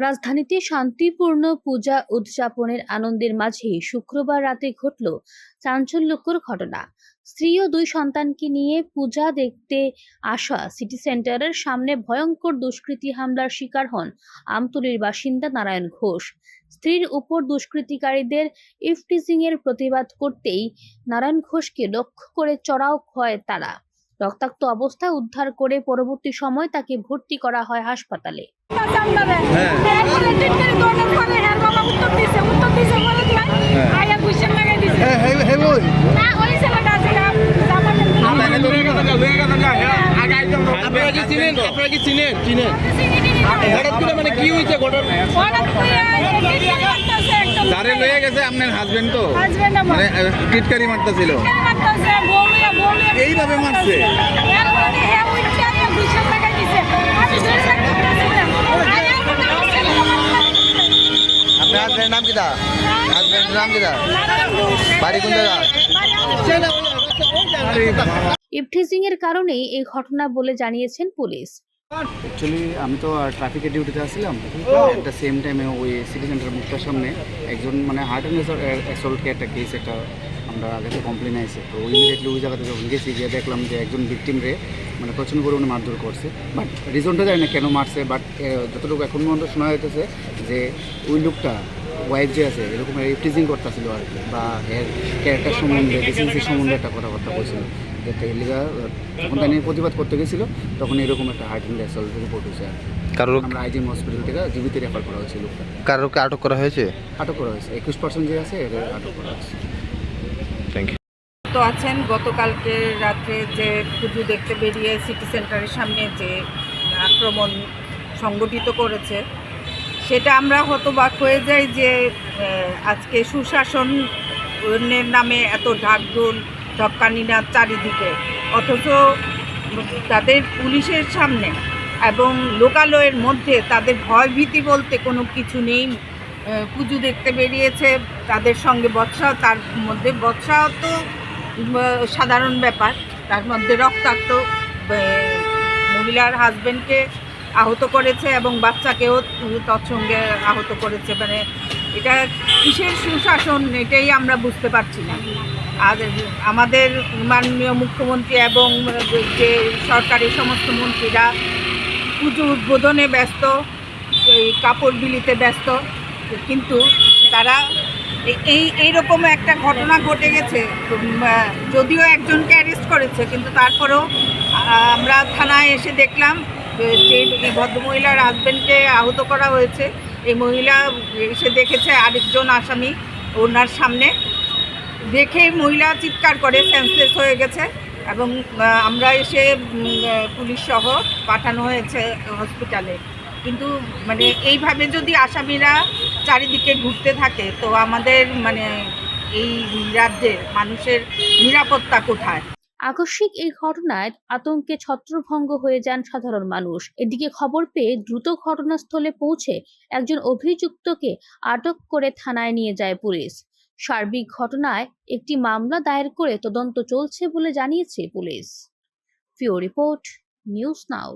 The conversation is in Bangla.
রাজধানীতে শান্তিপূর্ণ পূজা উদযাপনের আনন্দের মাঝেই শুক্রবার রাতে ঘটল চাঞ্চল্যকর ঘটনা। স্ত্রী ও দুই সন্তানকে নিয়ে পূজা দেখতে আসা সিটি সেন্টারের সামনে ভয়ঙ্কর দুষ্কৃতী হামলার শিকার হন আমতলীর বাসিন্দা নারায়ণ ঘোষ। স্ত্রীর উপর দুষ্কৃতিকারীদের ইফটিজিং এর প্রতিবাদ করতেই নারায়ণ ঘোষকে লক্ষ্য করে চড়াও হয় তারা। রক্তাক্ত অবস্থায় উদ্ধার করে পরবর্তী সময় তাকে ভর্তি করা হয় হাসপাতালে। হ্যাঁ। হ্যাঁ, হে হে বই আপনারা কি চিনেন? আপনারা কি চিনেন চিনেন হঠাৎ করে মানে কি হয়েছে ঘটনা? যারে লয়ে গেছে আপনার হাজবেন্ড তো। মানে টিটকারি মারতেছিল। এইভাবে মারছে? আপনার নাম নাম বাড়ি কোন জায়গা? ইফটিজিং এর কারণেই এই ঘটনা বলে জানিয়েছেন পুলিশ। অ্যাকচুয়ালি আমি তো ডিউটিতে ডিউটিতে আসছিলাম দ্য সেম টাইমে ওই সিটি সেন্টার মুখটার সামনে একজন মানে হার্ট অ্যান্ড অ্যাসল্টকে একটা কেস একটা আমরা আগে থেকে কমপ্লেন আইছে। তো ইমিডিয়েটলি ওই জায়গাতে যখন গেছি গিয়ে দেখলাম যে একজন ভিকটিম রে মানে প্রচণ্ড পরিমাণে মারধর করছে। বাট রিজনটা জানি না কেন মারছে বাট যতটুকু এখন পর্যন্ত শোনা যাইতেছে যে ওই লোকটা ওয়াইফ যে আছে এরকম রিফ্রিজিং করতেছিল আর কি বা এর ক্যারেক্টার সম্বন্ধে ডিসেন্সি সম্বন্ধে একটা কথাবার্তা বলছিল। যাতে এলিগা যখন তাই নিয়ে প্রতিবাদ করতে গেছিল তখন এরকম একটা হার্ট অ্যান্ড অ্যাসল্ট রিপোর্ট হয়েছে আর কি। কারোর আমরা আইজিএম হসপিটাল থেকে জীবিত রেফার করা হয়েছে লোকটা। কারোরকে আটক করা হয়েছে? আটক করা হয়েছে। একুশ পার্সেন্ট যে আছে আটক করা হয়েছে। থ্যাংক ইউ তো আছেন গতকালকে রাত্রে যে পুজো দেখতে বেরিয়ে সিটি সেন্টারের সামনে যে আক্রমণ সংগঠিত করেছে, সেটা আমরা হতবাক হয়ে যাই যে আজকে সুশাসনের নামে এত ঢাকঢোল ঢক্কানিনা চারিদিকে, অথচ তাদের পুলিশের সামনে এবং লোকালয়ের মধ্যে তাদের ভয়ভীতি বলতে কোনো কিছু নেই। পুজো দেখতে বেরিয়েছে তাদের সঙ্গে বৎসা, তার মধ্যে বৎসা তো সাধারণ ব্যাপার। তার মধ্যে রক্তাক্ত মহিলার হাজবেন্ডকে আহত করেছে এবং বাচ্চাকেও তৎসঙ্গে আহত করেছে। মানে এটা কিসের সুশাসন এটাই আমরা বুঝতে পারছি না। আর আমাদের মাননীয় মুখ্যমন্ত্রী এবং যে সরকারি সমস্ত মন্ত্রীরা পুজো উদ্বোধনে ব্যস্ত কাপড় বিলিতে ব্যস্ত। কিন্তু তারা এই, এইরকম একটা ঘটনা ঘটে গেছে। যদিও একজনকে অ্যারেস্ট করেছে, কিন্তু তারপরেও আমরা থানায় এসে দেখলাম যে যে এই ভদ্রমহিলার হাজব্যান্ডকে আহত করা হয়েছে। এই মহিলা এসে দেখেছে আরেকজন আসামি ওনার সামনে। দেখে মহিলা চিৎকার করে সেন্সলেস হয়ে গেছে এবং আমরা এসে পুলিশ সহ পাঠানো হয়েছে হসপিটালে কিন্তু মানে এইভাবে যদি আসামিরা চারিদিকে ঘুরতে থাকে, তো আমাদের মানে এই রাজ্যের মানুষের নিরাপত্তা কোথায়? আকস্মিক এই ঘটনায় আতঙ্কে ছত্রভঙ্গ হয়ে যান সাধারণ মানুষ। এদিকে খবর পেয়ে দ্রুত ঘটনাস্থলে পৌঁছে একজন অভিযুক্তকে আটক করে থানায় নিয়ে যায় পুলিশ। সার্বিক ঘটনায় একটি মামলা দায়ের করে তদন্ত চলছে বলে জানিয়েছে পুলিশ। ফিও রিপোর্ট, নিউজ নাও।